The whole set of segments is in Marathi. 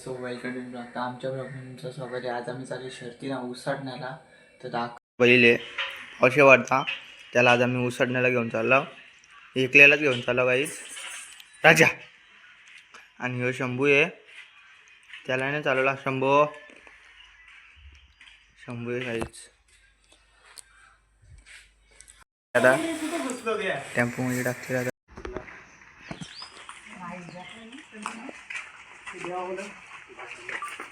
सो वेलकम टू आता आमच्या ब्लॉगमध्ये तुमचं स्वागत आहे. आज आम्ही चालू शर्तीना उसाटण्याला तर दाख पहिले असे वाटता त्याला आज आम्ही उसडण्याला घेऊन चाललो. एकल्यालाच घेऊन चाललो गाईच राजा. आणि ह्यो शंभू आहे. त्याला नाही चालवला शंभू. शंभू आहे गाईच आता टेम्पोमध्ये टाकते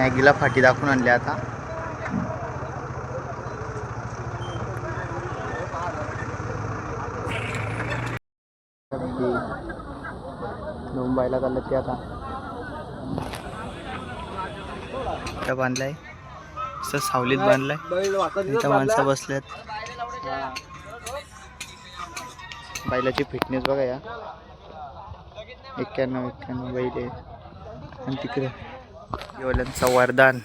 मॅगीला फाटी दाखवून आणली आता. मुंबईला चाललं ते आता. बांधलाय. असं सावलीत बांधलाय. इथं माणसं बसल्यात बैलाची फिटनेस बघा या. एक्क्याण्णव एक्क्याण्णव बैल आहे. आणि तिकडे येवल्यांचं वरदान.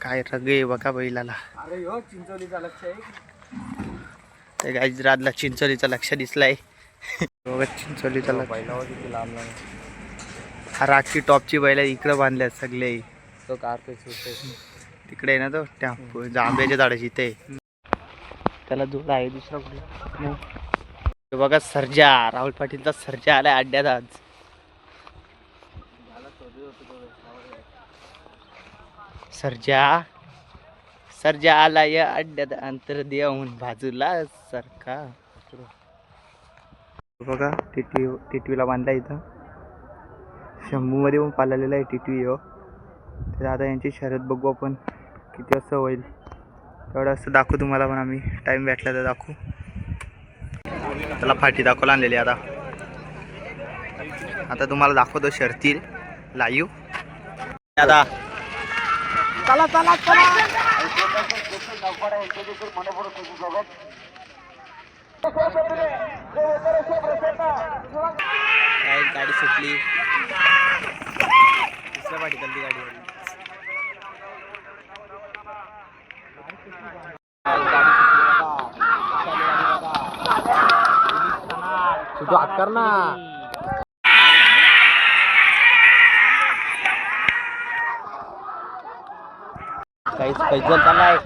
काय रगे बघा बैलाला. अरे चिंचोलीचा लक्ष आहे. ते गाईज रातला चिंचोलीचा लक्ष दिसलाय. बघा चिंचोलीचा हा राखी टॉपची बैल इकडे बांधल्यात सगळे. तो कार तिकडे आहे ना तो त्या जांभ्याच्या झाडाची इथे. त्याला जोड आहे दुसरा कुठे बघा सर्जा. राहुल पाटीलचा सर्जा आलाय अड्ड्यात आज. सरजा. सरजा आला या अड्ड्यात. अंतर देऊन बाजूला सरका. बघा टिटवी टिटवीला बांधला इथं. शंभूमध्ये पण पाळलेला आहे टिटवी हो. तर आता यांची शर्यत बघू आपण किती असं होईल. तेवढं असं दाखवू तुम्हाला पण आम्ही. टाईम भेटला तर दाखवू. त्याला फाटी दाखवला आणलेली आता. आता तुम्हाला दाखवतो शर्तील लाईव्ह. आता चला चला काय गाडी सुटली दुसऱ्या पाठी चालली गाडी तू हात कर ना काहीच पैदल चाललाय.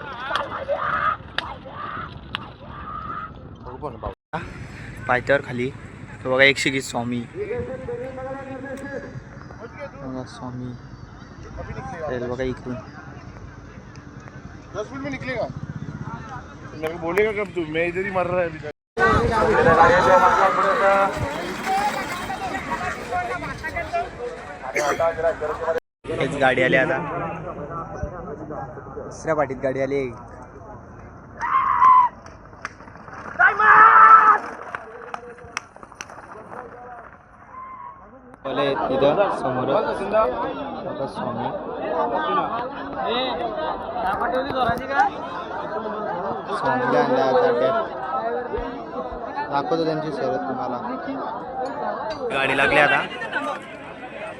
पायथ्यावर खाली. तो बघा एकशे वीस स्वामी. स्वामी. बघा इकडून. दस मिनट में निकलेगा मेरे को बोलेगा कब तू? मैं इधर ही मर रहा है अभी हेच गाडी आली आता. दुसऱ्या पाठीत गाडी आली. बोले इथं समोर. बघा स्वामी. स्वामीला दाखवतो त्यांची शर्यत तुम्हाला. गाडी लागली आता.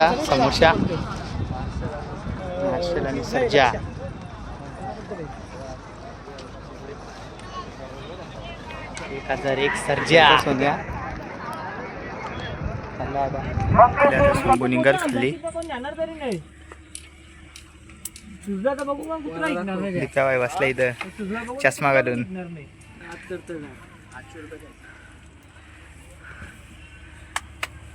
समोसा नाश्त्याला आणि सज्जा एक हजार एक सर्जा. सोन्या चालला निघाल खाली बाई बसला इथं. चष्मा घालून.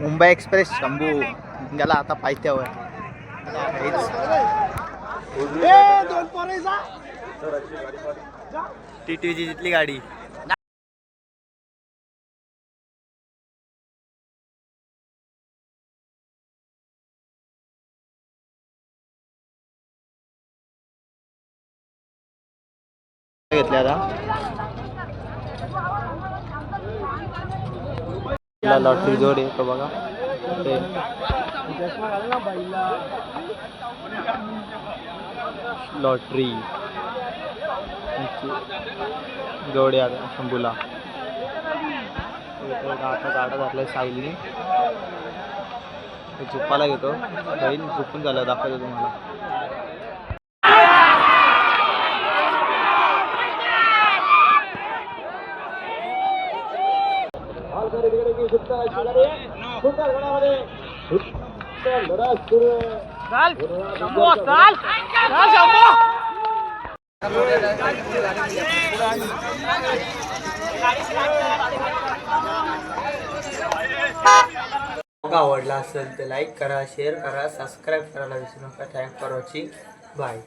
मुंबई एक्सप्रेस शंभू. गेला आता पायथ्यावर. टी टीची जितली गाडी. घेतल्या आता. लॉटरी जोड येतो बघा. ते. लॉटरी. जोड आहे आता शंभूला. आता गाडा घातलाय साईलने. ते घेतो. साईल झुपून झालं दाखवतो तुम्हाला. आवडला असेल तर लाईक करा शेअर करा सबस्क्राईब करायला विसरू नका. Thank for watching bye